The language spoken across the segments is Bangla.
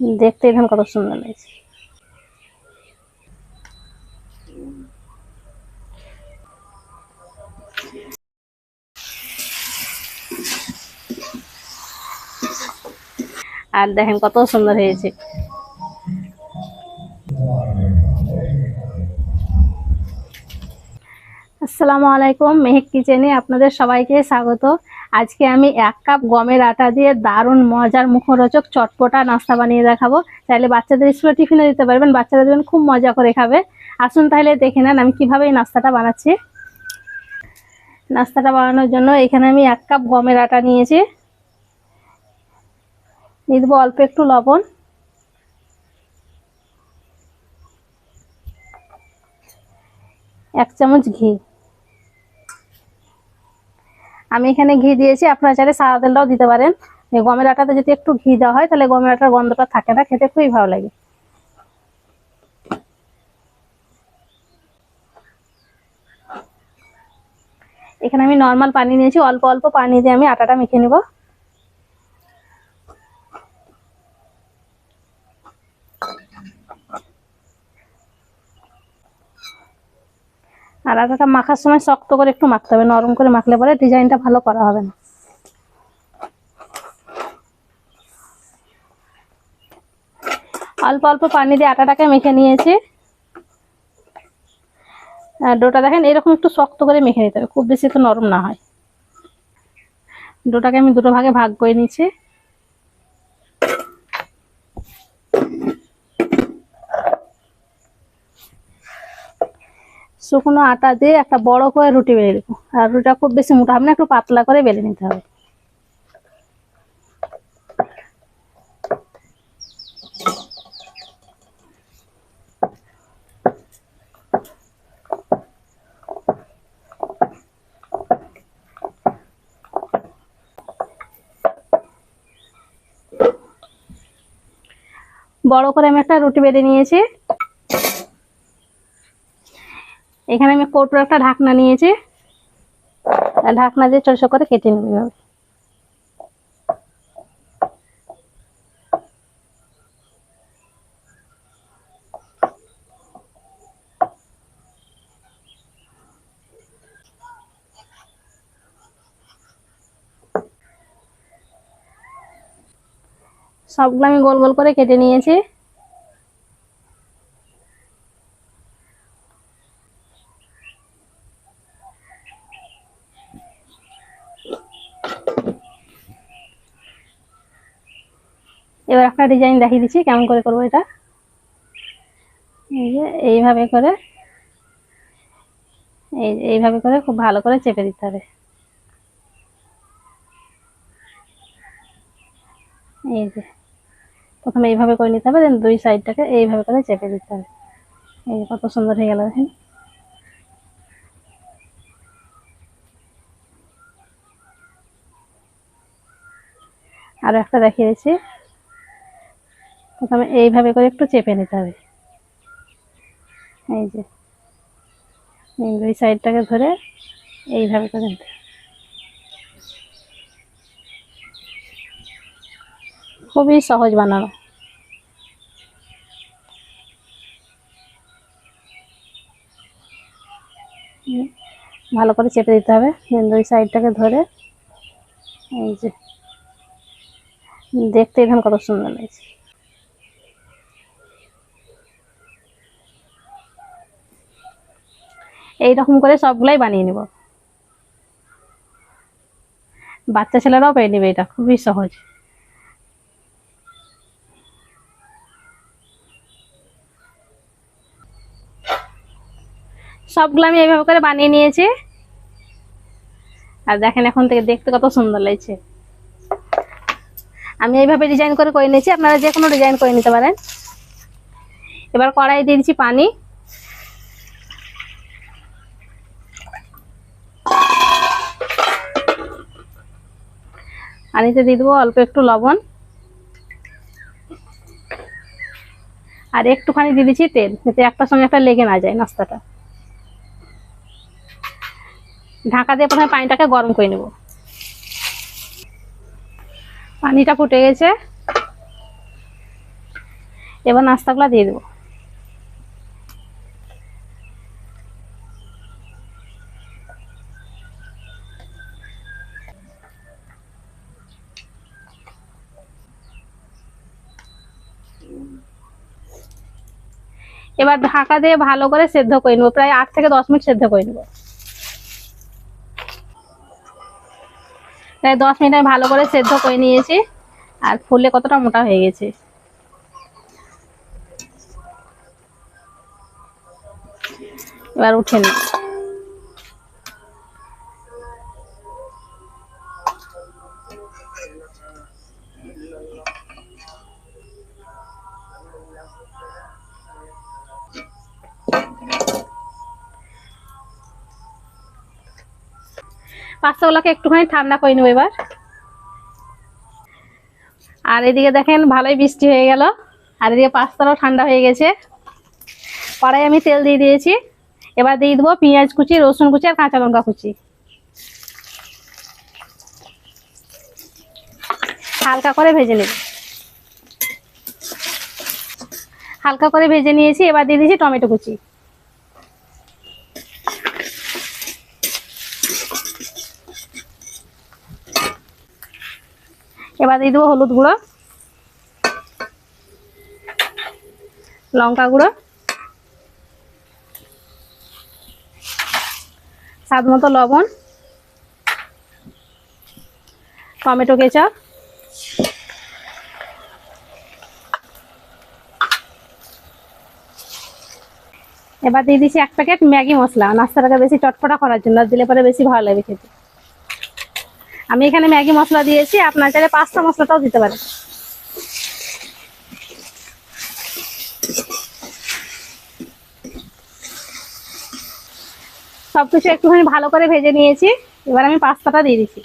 দেখতে এখন কত সুন্দর লাগছে। আর দেখেন কত সুন্দর হয়েছে। আসসালামু আলাইকুম, মেহেক কিচেনে আপনাদের সবাইকে স্বাগত। আজকে আমি এক কাপ গমের আটা দিয়ে দারুণ মজার মুখরোচক চটপটা নাস্তা বানিয়ে দেখাবো। চাইলে বাচ্চাদের স্কুলে টিফিনে দিতে পারবেন বাচ্চাদের জন্য খুব মজা করে খাবে। আসুন তাহলে দেখে নেন আমি কীভাবে এই নাস্তাটা বানাচ্ছি। নাস্তাটা বানানোর জন্য এখানে আমি এক কাপ গমের আটা নিয়েছি। দিয়ে দেবো অল্প একটু লবণ। এক চামচ ঘি। আমি এখানে ঘি দিয়েছি। আপনারা চাইলে সাদা তেলটাও দিতে পারেন। গমের আটাতে যদি একটু ঘি দেওয়া হয়, তাহলে গমের আটার গন্ধটা থাকে না, খেতে খুবই ভালো লাগে। এখানে আমি নর্মাল পানি নিয়েছি। অল্প অল্প পানি দিয়ে আমি আটাটা মেখে নিব। আর আটাটা মাখার সময় শক্ত করে একটু মাখতে হবে, নরম করে মাখলে পরে ডিজাইনটা ভালো করা হবে না। অল্প অল্প পানি দিয়ে আটাটাকে মেখে নিয়েছি। ডোটা দেখেন এরকম একটু শক্ত করে মেখে নিতে হবে, খুব বেশি তো নরম না হয়। ডোটাকে আমি দুটো ভাগে ভাগ করে নিচ্ছি শুকনো আটা দিয়ে একটা বড় করে রুটি বেলে দেবো আর রুটিটা খুব বেশি মোটা হবে না, একটু পাতলা করে বেলে নিতে হবে। বড় করে আমি একটা রুটি বেঁধে নিয়েছি। এখানে আমি কৌটোর একটা ঢাকনা নিয়েছি। ঢাকনা দিয়ে ছোট করে কেটে নেবে এভাবে। সবগুলো আমি গোল গোল করে কেটে নিয়েছি। এবার একটা ডিজাইন দেখিয়ে দিচ্ছি, কেমন করে করব এটা। এই যে, এইভাবে করে, এই এইভাবে করে খুব ভালো করে চেপে দিতে হবে। এই যে, প্রথমে এইভাবে করে নিতে হবে দেন দুই সাইডটাকে এইভাবে করে চেপে দিতে হবে। এই কত সুন্দর হয়ে গেল, দেখেন। আরও একটা দেখিয়ে দিচ্ছি। প্রথমে এইভাবে করে একটু চেপে নিতে হবে। এই যে দুই সাইডটাকে ধরে এইভাবে করে নিতে খুবই সহজ বানানো। ভালো করে চেপে দিতে হবে। দুই সাইডটাকে ধরে এই যে, দেখতে এখন কত সুন্দর লাগছে। এইরকম করে সবগুলাই বানিয়ে নিব। বাচ্চা ছেলেরাও পেয়ে নেবে, এটা খুবই সহজ। সবগুলো আমি এইভাবে করে বানিয়ে নিয়েছি। আর দেখেন এখন থেকে দেখতে কত সুন্দর লাগছে। আমি এইভাবে ডিজাইন করে করে নিয়েছি, আপনারা যে কোনো ডিজাইন করে নিতে পারেন। এবার কড়াই দিয়ে দিচ্ছি পানি। পানিতে দিয়ে দেবো, অল্প একটু লবণ। আর একটুখানি দিয়ে দিচ্ছি তেল, যাতে একটার সঙ্গে একটা লেগে না যায় নাস্তাটা। ঢাকা দিয়ে প্রথমে পানিটাকে গরম করে নেব। পানিটা ফুটে গেছে। এবার নাস্তাগুলো দিয়ে দেবো। এবার ঢাকা দিয়ে ভালো করে সেদ্ধ করে নেব। প্রায় আট থেকে দশ মিনিট সেদ্ধ করে নেব। প্রায় দশ মিনিট আমি ভালো করে সেদ্ধ করে নিয়েছি। আর ফুলে কতটা মোটা হয়ে গেছে। এবার উঠে নি পাস্তাগুলোকে একটুখানি ঠান্ডা করে নেব এবার। আর এদিকে দেখেন ভালোই বৃষ্টি হয়ে গেল, আর এদিকে পাস্তাটাও ঠান্ডা হয়ে গেছে। কড়াই আমি তেল দিয়ে দিয়েছি, এবার দিয়ে দেবো পেঁয়াজ কুচি, রসুন কুচি আর কাঁচা লঙ্কা কুচি। হালকা করে ভেজে নেব। হালকা করে ভেজে নিয়েছি, এবার দিয়ে দিয়েছি টমেটো কুচি। এবার দিয়ে দেবো হলুদ গুঁড়ো, লঙ্কা গুঁড়ো, স্বাদ মতো লবণ, টমেটো কেচাপ, এবার দিয়ে দিচ্ছি এক প্যাকেট ম্যাগি মশলা। নাস্তাটাকে বেশি চটপটা করার জন্য দিলে পরে বেশি ভালো লাগে খেতে। আমি এখানে ম্যাগি মশলা দিয়েছি, আপনার চাইলে পাস্তা মশলাটাও দিতে পারেন। সবকিছু একটুখানি ভালো করে ভেজে নিয়েছি, এবার আমি পাস্তাটা দিয়ে দিচ্ছি।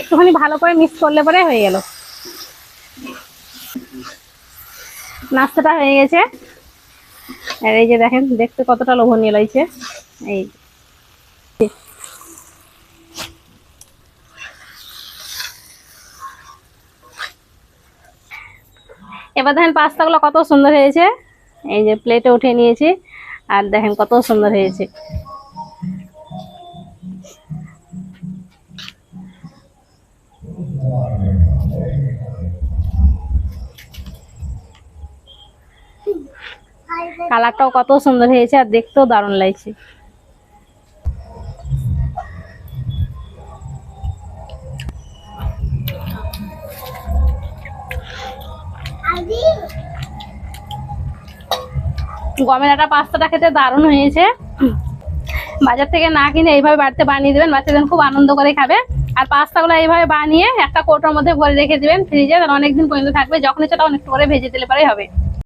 একটুখানি ভালো করে মিক্স করলে পরে হয়ে গেল। নাস্তাটা হয়ে গেছে। আর এই যে দেখেন, দেখতে কতটা লোভনীয় লাগছে। এই এবার দেখেন, পাস্তাগুলো কত সুন্দর হয়েছে। এই যে প্লেটে উঠে নিয়েছি। আর দেখেন, কত সুন্দর হয়েছে। কালারটাও কত সুন্দর হয়েছে আর দেখতেও দারুণ লাগছে। গমের আটা পাস্তাটা খেতে দারুণ হয়েছে। বাজার থেকে না কিনে এইভাবে বাড়িতে বানিয়ে দেবেন, বাচ্চাদের খুব আনন্দ করে খাবে। আর পাস্তাগুলো এইভাবে বানিয়ে একটা কোটোর মধ্যে ভরে রেখে দেবেন ফ্রিজে অনেকদিন পর্যন্ত থাকবে। যখন ইচ্ছা তখন একটু করে ভেজে দিলে পরেই হবে।